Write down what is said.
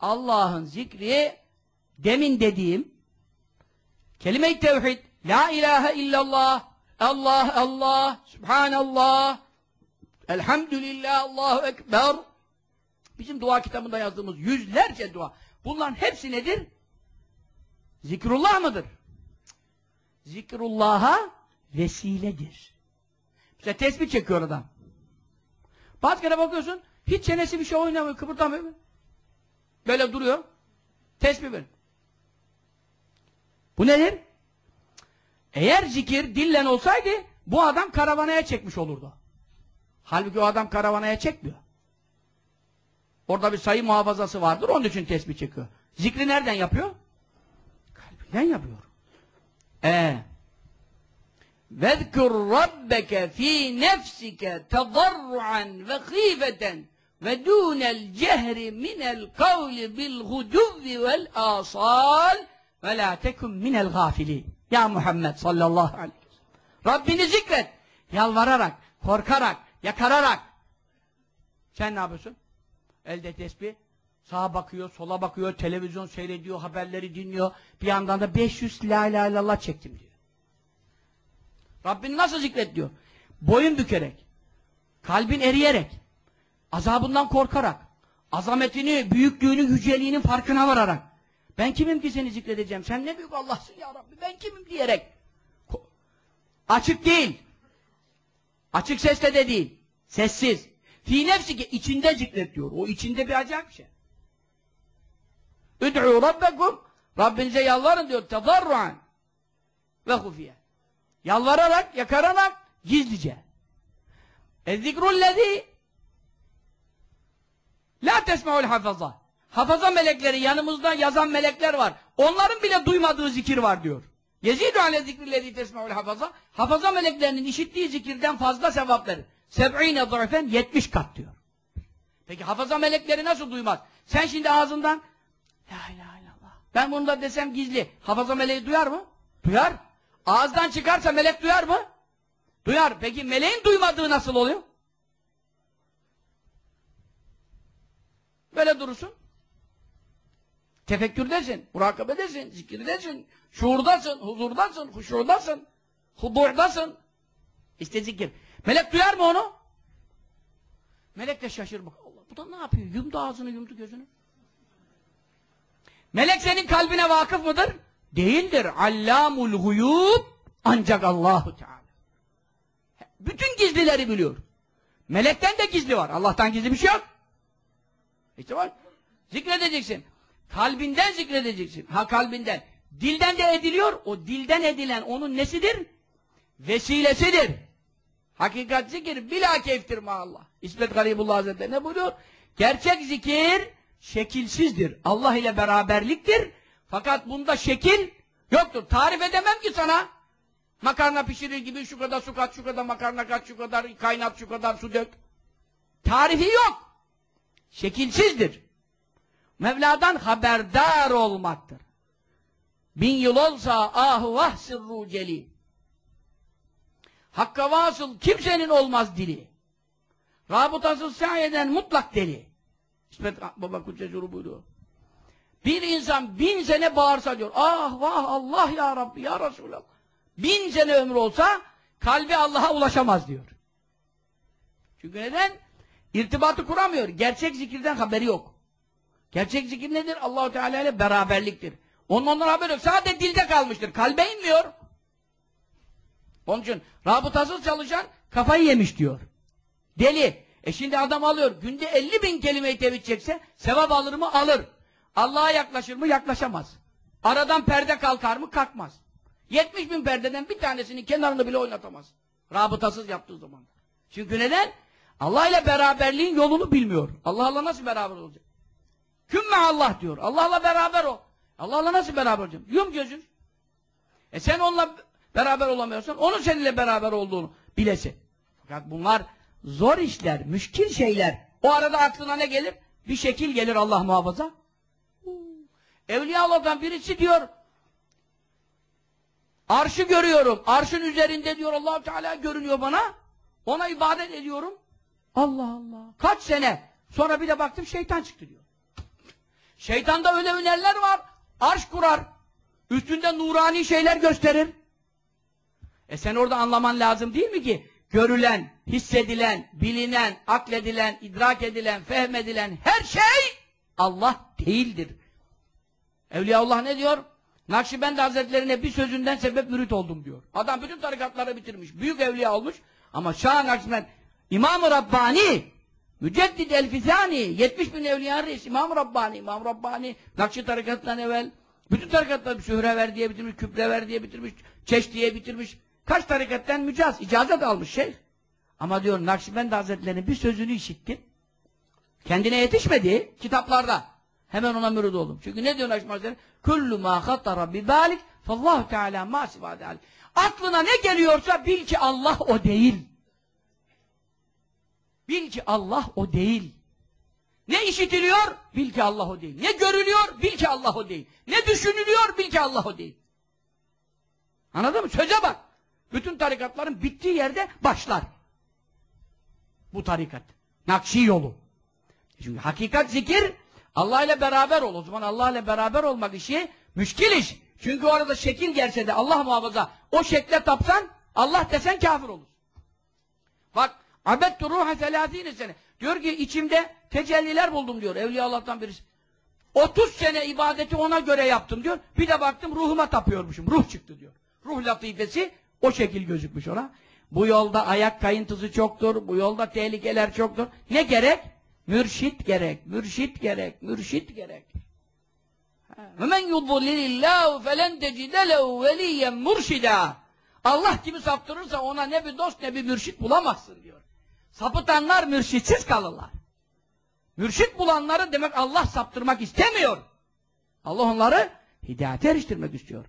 Allah'ın zikri demin dediğim kelime-i tevhid la ilahe illallah Allah Allah Subhanallah Elhamdülillah Allahu Ekber bizim dua kitabında yazdığımız yüzlerce dua bunların hepsi nedir? Zikrullah mıdır? Zikrullah'a vesiledir. Mesela tesbih çekiyor adam. Bazı kere bakıyorsun hiç çenesi bir şey oynamıyor, kıpırdamıyor. Böyle duruyor. Tesbih verin. Bu nedir? Eğer zikir dillen olsaydı bu adam karavanaya çekmiş olurdu. Halbuki o adam karavanaya çekmiyor. Orada bir sayı muhafazası vardır onun için tesbih çekiyor. Zikri nereden yapıyor? Kalbinden yapıyor. Ee, وَذْكُرْ رَبَّكَ ف۪ي نَفْسِكَ تَضَرُّعًا وَخِيفَةً ve dunel cehri minel kavli bil huduvvi vel asal ve la tekum minel gafili. Ya Muhammed sallallahu aleyhi ve sellem. Rabbini zikret. Yalvararak, korkarak, yakararak. Sen ne yapıyorsun? Elde tesbih. Sağa bakıyor, sola bakıyor, televizyon seyrediyor, haberleri dinliyor. Bir yandan da 500 la ilahe illallah çektim diyor. Rabbini nasıl zikret diyor. Boyun bükerek, kalbin eriyerek, Azabından korkarak, azametini, büyüklüğünü, yüceliğinin farkına vararak. Ben kimim ki seni zikredeceğim? Sen ne büyük Allah'sın ya Rabbi. Ben kimim diyerek. Açık değil. Açık sesle de değil. Sessiz. Fi nefsi ki içinde zikret diyor. O içinde bir acayip şey. Üd'u rabbekum Rabbinize yalvarın diyor. Tedarruan ve hufiye. Yalvararak, yakararak, gizlice. Ezikrullezi La tesme'ul hafaza. Hafaza melekleri, yanımızda yazan melekler var. Onların bile duymadığı zikir var diyor. Yezidu ale zikrillezi tesme'ul hafaza. Hafaza meleklerinin işittiği zikirden fazla sevap verir. Seb'ine zayfen 70 kat diyor. Peki hafaza melekleri nasıl duymaz? Sen şimdi ağzından La ilahe illallah. Ben bunu da desem gizli. Hafaza meleği duyar mı? Duyar. Ağızdan çıkarsa melek duyar mı? Duyar. Peki meleğin duymadığı nasıl oluyor? Böyle durursun. Tefekkürdesin, murakabedesin, zikirdesin, şuurdasın, huzurdasın, huşurdasın, hudurdasın. İşte zikir. Melek duyar mı onu? Melek de şaşır bak. Allah bu da ne yapıyor? Yumdu ağzını, yumdu gözünü. Melek senin kalbine vakıf mıdır? Değildir. Allamul huyub ancak Allahu Teala. Bütün gizlileri biliyor. Melekten de gizli var. Allah'tan gizli bir şey yok. İşte var. Zikredeceksin. Kalbinden zikredeceksin. Ha kalbinden. Dilden de ediliyor. O dilden edilen onun nesidir? Vesilesidir. Hakikat zikir bila keyftir Allah. İsmet Garibullah Hazretleri ne buyuruyor? Gerçek zikir şekilsizdir. Allah ile beraberliktir. Fakat bunda şekil yoktur. Tarif edemem ki sana. Makarna pişirir gibi şu kadar su kat, şu kadar makarna kat, şu kadar kaynat, şu kadar su dök. Tarifi yok. Şekilsizdir. Mevla'dan haberdar olmaktır. Bin yıl olsa ahu vah sırru celi. Hakka vasıl kimsenin olmaz dili. Rabıtasız sayeden mutlak deli. İsmet Baba Kutsezuru buyuruyor. Bir insan bin sene bağırsa diyor. Ah vah Allah ya Rabbi ya Resulallah. Bin sene ömrü olsa kalbi Allah'a ulaşamaz diyor. Çünkü neden? İrtibatı kuramıyor. Gerçek zikirden haberi yok. Gerçek zikir nedir? Allahu Teala ile beraberliktir. Onun ondan haberi yok. Sadece dilde kalmıştır. Kalbe inmiyor. Onun için rabıtasız çalışan kafayı yemiş diyor. Deli. E şimdi adam alıyor. Günde 50 bin kelimeyi tevhid çekse sevap alır mı? Alır. Allah'a yaklaşır mı? Yaklaşamaz. Aradan perde kalkar mı? Kalkmaz. 70 bin perdeden bir tanesinin kenarını bile oynatamaz. Rabıtasız yaptığı zaman. Çünkü neden? Allah ile beraberliğin yolunu bilmiyor. Allah'la nasıl beraber olacak? Kümme Allah diyor. Allah'la beraber ol. Allah'la nasıl beraber olacağım? Yum gözün. E sen onunla beraber olamıyorsan onun seninle beraber olduğunu bilesin. Fakat bunlar zor işler, müşkil şeyler. O arada aklına ne gelir? Bir şekil gelir Allah muhafaza. Evliya Allah'tan birisi diyor arşı görüyorum. Arşın üzerinde diyor allah Teala görünüyor bana. Ona ibadet ediyorum. Allah Allah. Kaç sene. Sonra bir de baktım şeytan çıktı diyor. Şeytanda öyle hünerler var. Arş kurar. Üstünde nurani şeyler gösterir. E sen orada anlaman lazım değil mi ki? Görülen, hissedilen, bilinen, akledilen, idrak edilen, fehmedilen her şey Allah değildir. Evliyaullah ne diyor? Nakşibendi Hazretlerine bir sözünden sebep mürit oldum diyor. Adam bütün tarikatları bitirmiş. Büyük evliya olmuş. Ama Şah Nakşibend İmam-ı Rabbani Müceddid El-Fizani 70 bin evliya reis İmam-ı Rabbani İmam-ı Rabbani Nakşi tarikatından evvel bütün tarikatları Sührever diye bitirmiş, Kübrever diye bitirmiş, Çeş diye bitirmiş. Kaç tarikattan mücaz, icazet almış şey. Ama diyor Nakşibendi Hazretleri'nin bir sözünü işittim. Kendine yetişmedi kitaplarda. Hemen ona mürid oldum. Çünkü ne diyor Nakşibendi Hazretleri? Kullu ma hattara bi balik fallahu teala ma sifade alik. Aklına ne geliyorsa bil ki Allah o değil. Bil ki Allah o değil. Ne işitiliyor? Bil ki Allah o değil. Ne görülüyor? Bil ki Allah o değil. Ne düşünülüyor? Bil ki Allah o değil. Anladın mı? Söze bak. Bütün tarikatların bittiği yerde başlar. Bu tarikat. Nakşi yolu. Çünkü hakikat zikir Allah ile beraber ol. O zaman Allah ile beraber olmak işi müşkil iş. Çünkü orada şekil gelse de Allah muhafaza o şekle tapsan Allah desen kafir olur. Bak abettu ruha selâzîne sene. Diyor ki içimde tecelliler buldum diyor. Evliya Allah'tan birisi. 30 sene ibadeti ona göre yaptım diyor. Bir de baktım ruhuma tapıyormuşum. Ruh çıktı diyor. Ruh latifesi o şekil gözükmüş ona. Bu yolda ayak kayıntısı çoktur. Bu yolda tehlikeler çoktur. Ne gerek? Mürşit gerek. Mürşit gerek. Mürşit gerek. وَمَنْ يُضُلِّلِ اللّٰهُ فَلَنْ تَجِدَ لَهُ وَلِيًّا مُرْشِدًا Allah kimi saptırırsa ona ne bir dost ne bir mürşit bulamazsın diyor. Sapıtanlar mürşitsiz kalırlar. Mürşit bulanları demek Allah saptırmak istemiyor. Allah onları hidayete eriştirmek istiyor.